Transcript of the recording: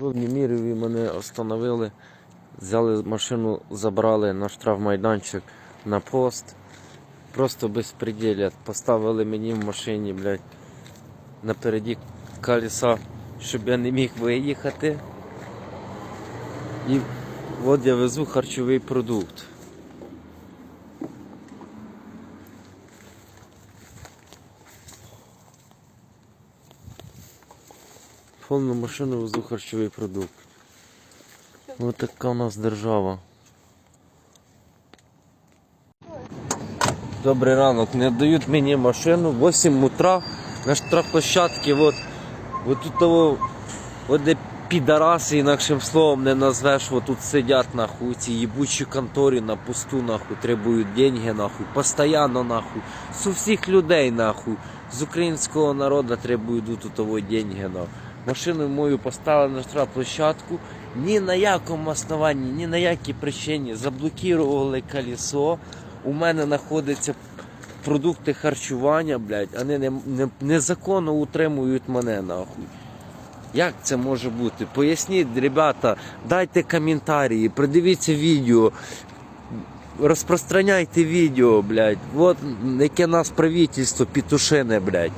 В Німірові мене остановили, взяли машину, забрали на штрафмайданчик на пост. Просто безпреділля. Поставили мені в машині, блядь, напереді колеса, щоб я не міг виїхати. І от я везу харчовий продукт. Повну машину везу харчовий продукт. Ось така у нас держава. Добрий ранок. Не дають мені машину 8 утра на штрафплощадці. От, от тут того, от де підараси, інакшим словом не назвеш, от тут сидять нахуй у цій їбучій конторі на пусту нахуй, требують деньги нахуй, постоянно нахуй, з усіх людей нахуй, з українського народу требують тут того деньги нахуй. Машину мою поставили на штрафплощадку, ні на якому основанні, ні на якій причині заблокували колесо. У мене знаходяться продукти харчування, блядь, вони не, не, незаконно утримують мене нахуй. Як це може бути? Поясніть, ребята, дайте коментарі, придивіться відео, розпространяйте відео, блядь. Вот яке нас правительство петушине, блядь.